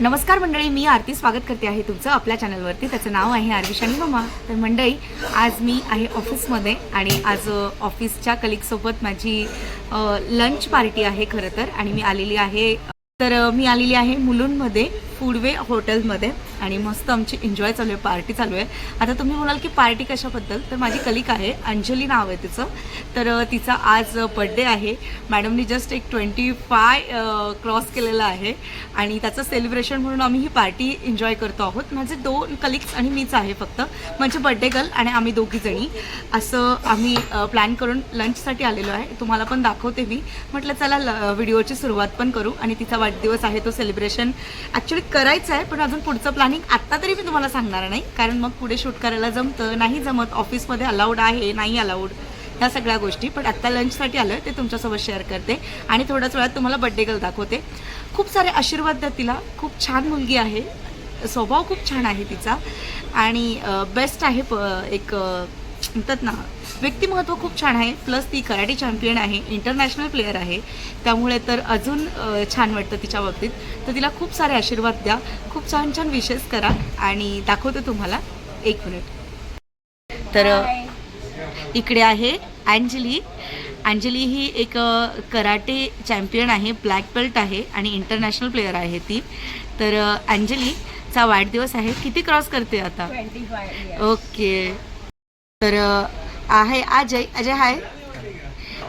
नमस्कार मंडळी मी आरती स्वागत करते आहे तुमचं आपल्या चॅनलवरती. त्याचं नाव आहे आरविशानी मामा. तर मंडळी आज मी आहे ऑफिसमध्ये आणि आज ऑफिसच्या कलिगसोबत माझी लंच पार्टी आहे खरं तर. आणि मी आलेली आहे तर मी आलेली आहे मुलुंडमध्ये फूडवे हॉटेलमध्ये. आणि मस्त आमची एन्जॉय चालू आहे पार्टी चालू आहे. आता तुम्ही म्हणाल की पार्टी कशाबद्दल? तर माझी कलिक आहे अंजली नाव आहे तिचं. तर तिचा आज बड्डे आहे. मॅडमनी जस्ट एक ट्वेंटी फाय क्रॉस केलेला आहे. आणि त्याचं सेलिब्रेशन म्हणून आम्ही ही पार्टी एन्जॉय करतो आहोत. माझे दोन कलिक्स आणि मीच आहे फक्त. म्हणजे बड्डे गर्ल आणि आम्ही दोघी जणी. असं आम्ही प्लॅन करून लंचसाठी आलेलो आहे. तुम्हाला पण दाखवते मी. म्हटलं चला ल- व्हिडिओची सुरुवात पण करू. आणि तिचा वाढदिवस आहे तो सेलिब्रेशन ॲक्च्युली करायचं आहे पण अजून पुढचं प्लॅनिंग आत्ता तरी मी तुम्हाला सांगणार नाही कारण मग पुढे शूट करायला जमतं नाही जमत ऑफिसमध्ये अलाउड आहे नाही अलाउड ह्या सगळ्या गोष्टी. पण आत्ता लंचसाठी आलं ते तुमच्यासोबत शेअर करते. आणि थोड्याच वेळात तुम्हाला बड्डे गर्ल दाखवते. खूप सारे आशीर्वाद द्या तिला. खूप छान मुलगी आहे. स्वभाव खूप छान आहे तिचा. आणि बेस्ट आहे प एक म्हणतात ना व्यक्तिमत्व खूप छान आहे प्लस ती कराटे चॅम्पियन आहे इंटरनॅशनल प्लेअर आहे. त्यामुळे तर अजून छान वाटतं तिच्या बाबतीत. तर तिला खूप सारे आशीर्वाद द्या. खूप छान छान विशेष करा. आणि दाखवते तुम्हाला एक मिनिट तर इकडे आहे अंजली. अंजली ही एक कराटे चॅम्पियन आहे ब्लॅक बेल्ट आहे आणि इंटरनॅशनल प्लेअर आहे ती. तर अंजलीचा वाढदिवस आहे. किती क्रॉस करते आता? ओके तर आहे अजय अजय हाय.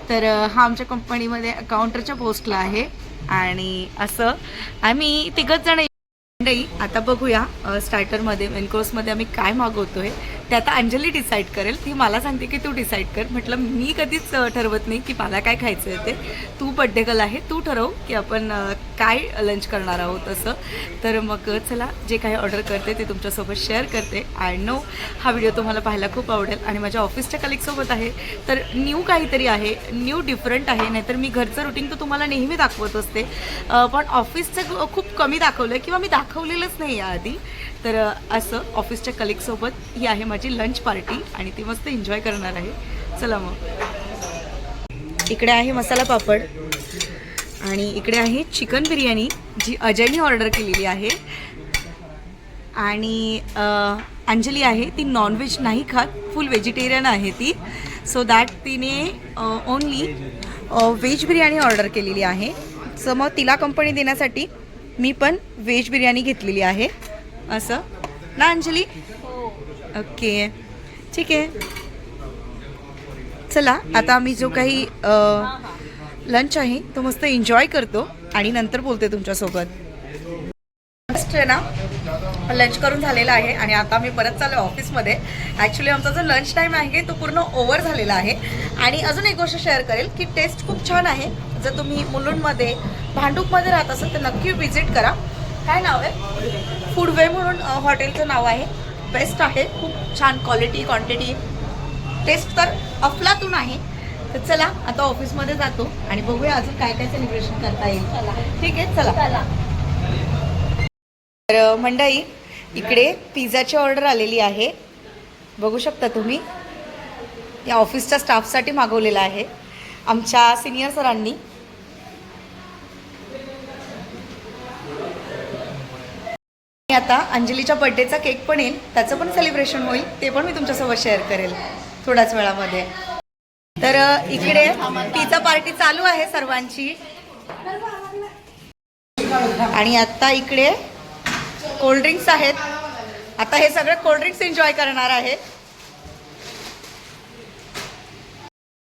तर हा आमच्या कंपनीमध्ये काउंटरच्या पोस्टला आहे. आणि असं आम्ही तिघच जण आता बघूया स्टार्टरमध्ये मेन कोर्समध्ये आम्ही काय मागवतोय. ते आता अंजली डिसाईड करेल. ती मला सांगते की तू डिसाईड कर. म्हटलं मी कधीच ठरवत नाही की मला काय खायचं आहे ते. तू बड्डे गर्ल आहे तू ठरव की आपण काय लंच करणार आहोत असं तर मग चला जे काही ऑर्डर करते ते तुमच्यासोबत शेअर करते. आय नो हा व्हिडिओ तुम्हाला पाहायला खूप आवडेल. आणि माझ्या ऑफिसच्या कलिगसोबत आहे. तर न्यू काहीतरी आहे न्यू डिफरंट आहे. नाहीतर मी घरचं रुटीन तर तुम्हाला नेहमी दाखवत असते. पण ऑफिसचं खूप कमी दाखवलं किंवा मी दाखवलेलंच नाही याआधी. तर असं ऑफिसच्या कलिगसोबत ही आहे माझी लंच पार्टी आणि ती मस्त एन्जॉय करणार आहे. चला मग. इकडे आहे मसाला पापड आणि इकडे आहे चिकन बिर्याणी जी अजयनी ऑर्डर केलेली आहे. आणि अंजली आहे ती नॉनव्हेज नाही खात फुल व्हेजिटेरियन आहे ती. सो दॅट तिने ओनली व्हेज बिर्याणी ऑर्डर केलेली आहे. सो मग तिला कंपनी देण्यासाठी मी पण व्हेज बिर्याणी घेतलेली आहे. असं. ना अंजली? ओके. ठीक आहे. चला आता आम्ही जो काही लंच आहे तो मस्त एन्जॉय करतो आणि नंतर बोलते तुमच्यासोबत. फर्स्ट आहे ना लंच करून झालेला आहे आणि आता मी परत चालू ऑफिसमध्ये ॲक्च्युली आमचा जो लंच टाईम आहे तो पूर्ण ओव्हर झालेला आहे. आणि अजून एक गोष्ट शेअर करेल की टेस्ट खूप छान आहे. जर तुम्ही मुलुंडमध्ये भांडूपमध्ये राहत असाल तर नक्की व्हिजिट करा. काय नाव आहे? फूडवे म्हणून हॉटेलचं नाव आहे. बेस्ट आहे. खूप छान क्वालिटी क्वांटिटी टेस्ट तर अफलातून आहे. तर चला आता ऑफिसमध्ये जातो आणि बघूया अजून काय काय सेलिब्रेशन करता येईल. ठीक आहे? चला. तर मंडळी इकडे पिझ्झाची ऑर्डर आलेली आहे. बघू शकता तुम्ही. या ऑफिसच्या स्टाफसाठी मागवलेला आहे. आमच्या सिनियर सरांनी. आता अंजलीच्या बर्थडेचा केक पण येईल त्याचं पण सेलिब्रेशन होईल ते पण मी तुमच्यासोबत शेअर करेल थोड्याच वेळामध्ये. तर इकडे पिझ्झा पार्टी चालू आहे सर्वांची. आणि आता इकडे कोल्ड्रिंक्स आहेत. आता हे सगळे कोल्ड्रिंक्स एन्जॉय करणार आहे.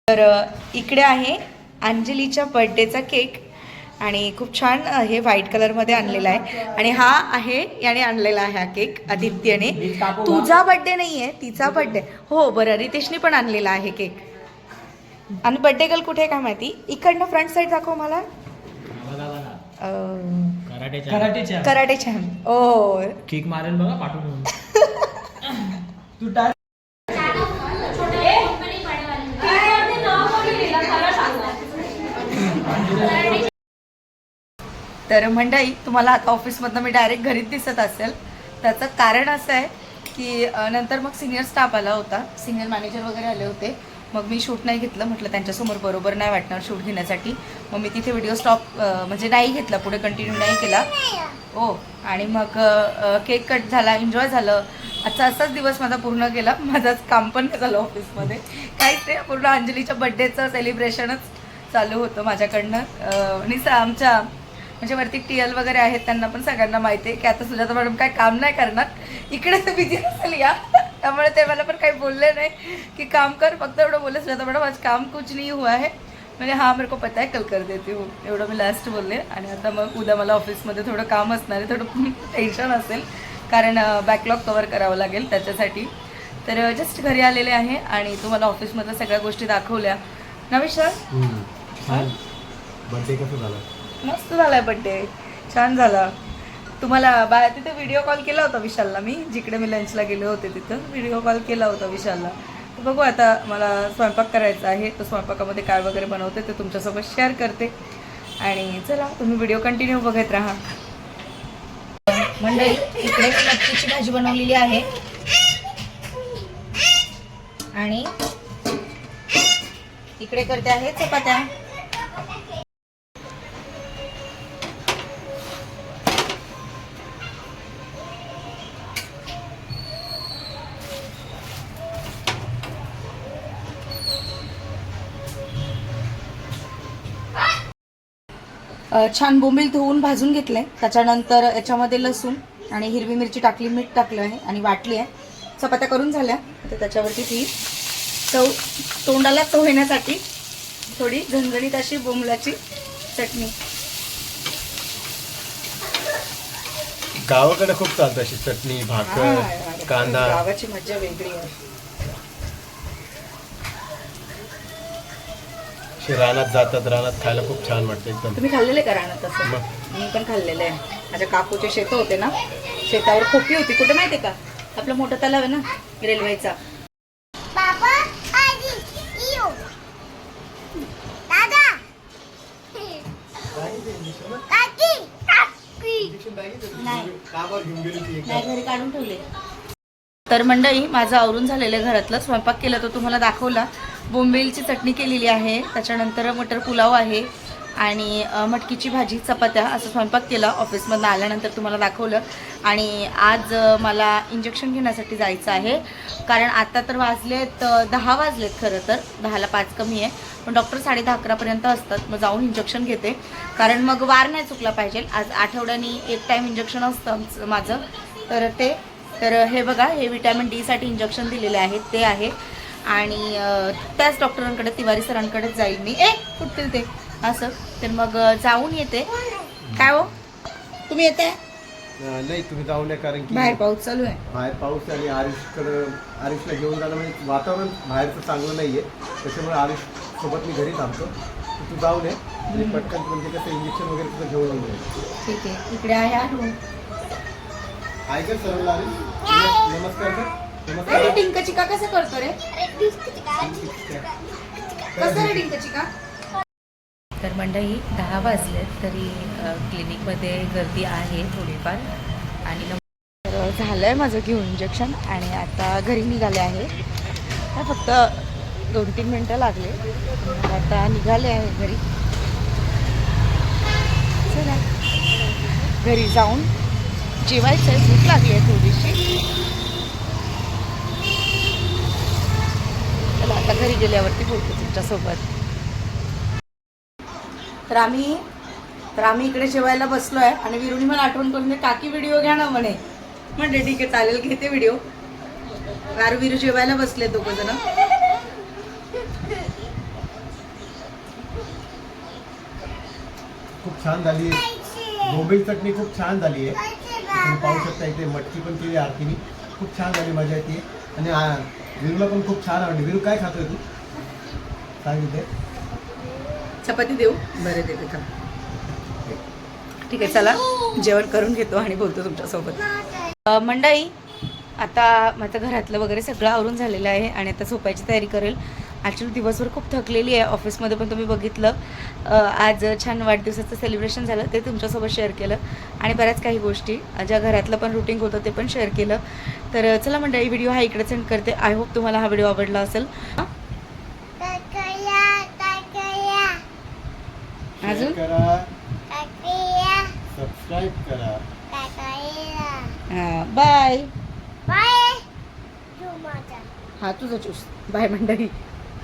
तर इकडे आहे अंजलीच्या बर्थडेचा केक आणि खूप छान हे व्हाईट कलरमध्ये आणलेला आहे. आणि हा आहे याने आणलेला आहे हा केक आदित्यने. तुझा बर्थडे नाही आहे तिचा बर्थडे हो बरं रितेशने पण आणलेला आहे केक. आणि बर्थडे गर्ल कुठे काय माहिती? इकडनं फ्रंट साईड दाखव मला. कराटे चॅम्प ओ. किक मारेल बघा पाठवून तू तर मंडळी तुम्हाला आता ऑफिसमधनं मी डायरेक्ट घरीच दिसत असेल. त्याचं कारण असं आहे की नंतर मग सिनियर स्टाफ आला होता. सिनियर मॅनेजर वगैरे आले होते. मग मी शूट नाही घेतलं. म्हटलं त्यांच्यासमोर बरोबर नाही वाटणार शूट घेण्यासाठी. मग मी तिथे व्हिडिओ स्टॉप म्हणजे नाही घेतला. पुढे कंटिन्यू नाही केला. हो. आणि मग केक कट झाला. एन्जॉय झालं. आजचा असाच दिवस माझा पूर्ण गेला. माझाच काम पण नाही झालं ऑफिसमध्ये काहीच नाही. पूर्ण अंजलीच्या बड्डेचं सेलिब्रेशनच चालू होतं माझ्याकडनं. आणि आमच्या म्हणजे वरती टी एल वगैरे आहेत त्यांना पण सगळ्यांना माहिती आहे की आता सुजाता मॅडम काय काम नाही करणार. इकडे तर बिझी असेल या. त्यामुळे ते मला पण काही बोलले नाही की काम कर फक्त एवढं बोलले सुजाता मॅडम आज काम कुछ नाही हुआ है. म्हणजे हा मेरे को पता है कल कर देते हो. एवढं मी लास्ट बोलले. आणि आता मग उद्या मला ऑफिसमध्ये थोडं काम असणार आहे थोडं टेन्शन असेल. कारण बॅकलॉग कवर करावं लागेल त्याच्यासाठी. तर जस्ट घरी आलेले आहे आणि तुम्हाला ऑफिसमधल्या सगळ्या गोष्टी दाखवल्या. ना विशाल बर्थडे कसं झाला? मस्त झालाय बड्डे छान झाला. तुम्हाला बा तिथे व्हिडिओ कॉल केला होता विशालला मी जिकडे मी लंचला गेले होते तिथं. व्हिडिओ कॉल केला होता विशालला. तर बघू आता मला स्वयंपाक करायचा आहे. तर स्वयंपाकामध्ये काय वगैरे बनवते ते तुमच्यासोबत शेअर करते. आणि चला तुम्ही व्हिडिओ कंटिन्यू बघत राहा. मंडळी इकडे मटकीची भाजी बनवलेली आहे. आणि इकडे करते आहे चपात्या. छान बोंबील धुवून भाजून घेतले त्याच्यानंतर याच्यामध्ये लसूण आणि हिरवी मिरची टाकली मीठ टाकलं आहे आणि वाटली आहे. चपात्या करून झाल्या. तर त्याच्यावरती ती चव तोंडाला चव येण्यासाठी थोडी झणझणीत अशी बोंबलाची चटणी. गावाकडे खूप चालतं अशी चटणी भाकर कांदा. गावाची मज्जा वेगळी आहे. अशी रानात जातात रानात खायला खूप छान वाटतं एकदम. तुम्ही खाल्लेले का तसं मग? मी पण खाल्लेलं आहे. माझ्या काकूचे शेतं होते ना शेतावर खोपी होती. कुठे माहिती का? आपलं मोठं तलाव आहे ना रेल्वेचा. घरी काढून ठेवले. तर मंडळी माझं आवरून झालेलं आहे घरातलं स्वयंपाक केला तो तुम्हाला दाखवला. बोंबिलची चटणी केलेली आहे. त्याच्यानंतर मटर पुलाव आहे आणि मटकीची भाजी चपात्या असं स्वयंपाक केला ऑफिसमधनं आल्यानंतर तुम्हाला दाखवलं. आणि आज मला इंजेक्शन घेण्यासाठी जायचं आहे. कारण आता तर वाजलेत दहा वाजलेत खरं तर. दहाला पाच कमी आहे. पण डॉक्टर साडे दहा अकरापर्यंत असतात. मग जाऊन इंजेक्शन घेते. कारण मग वार नाही चुकला पाहिजे. आज आठवड्यानी एक टाईम इंजेक्शन असतं आमचं माझं. तर ते तर हे बघा हे विटॅमिन डीसाठी इंजेक्शन दिलेले आहेत. ते आहे. आणि त्याच डॉक्टरांकडे तिवारी सरांकडेच जाईल मी. ए कुठतील ते. असं. तर मग जाऊन येते. काय हो? तुम्ही येते नाही तुम्ही जाऊ नये कारण की बाहेर पाऊस चालू आहे. बाहेर पाऊस आणि आरुषकडं आरुषला घेऊन जाणं म्हणजे वातावरण बाहेरचं चांगलं नाही आहे त्याच्यामुळे आरुष सोबत मी घरी थांबतो. तू जाऊ नये आणि पटकन म्हणजे कसं इंजेक्शन वगैरे तुझं घेऊन येऊन जाईल ठीक आहे. इकडे आहे आरू ऐका सर्व आरुष नमस्कार नमस्कार कर अरे टिंक चिका कसं करतो रे? कसं रे टिंक चिका तर मंडळी दहा वाजले तरी क्लिनिकमध्ये गर्दी आहे थोडीफार. आणि नंतर झालं आहे माझं घेऊन इंजेक्शन आणि आता घरी निघाले आहे. काय फक्त दोन तीन मिनटं लागले. आता निघाले आहे घरी. चला. घरी जाऊन जेवायचं आहे भूक लागली आहे थोडीशी चला आता घरी गेल्यावरती बोलतो तुमच्यासोबत. तर आम्ही तर आम्ही इकडे जेवायला बसलो आहे आणि विरुणी मला आठवण करून काकी व्हिडिओ घ्या ना म्हणे. म्हणजे ठीक आहे चालेल घेते व्हिडिओ वारू विरू जेवायला बसले दोघं जण. खूप छान झाली आहे. चटणी खूप छान झाली आहे. तुम्ही पाहू शकता इथे मटकी पण केली आरतीने. खूप छान झाली मजा येते. आणि वीरूला पण खूप छान आवडली. वीरू काय खातोय तू? सांगितले चपाती देऊ? बरे देते का ठीक आहे चला. जेवण करून घेतो आणि बोलतो तुमच्यासोबत. अ, आता माझं घरातलं वगैरे सगळं आवरून झालेलं आहे आणि आता झोपायची तयारी करेल. ॲक्च्युली दिवसभर खूप थकलेली आहे ऑफिसमध्ये पण तुम्ही बघितलं. आज छान वाढदिवसाचं सेलिब्रेशन झालं ते तुमच्यासोबत शेअर केलं. आणि बऱ्याच काही गोष्टी ज्या घरातलं पण रुटीन होतं ते पण शेअर केलं. तर चला मंडळी व्हिडिओ हा इकडे सेंड करते. आय होप तुम्हाला हा व्हिडिओ आवडला असेल. अजून? बाय बाय हा तुझं चूस बाय मंडळी.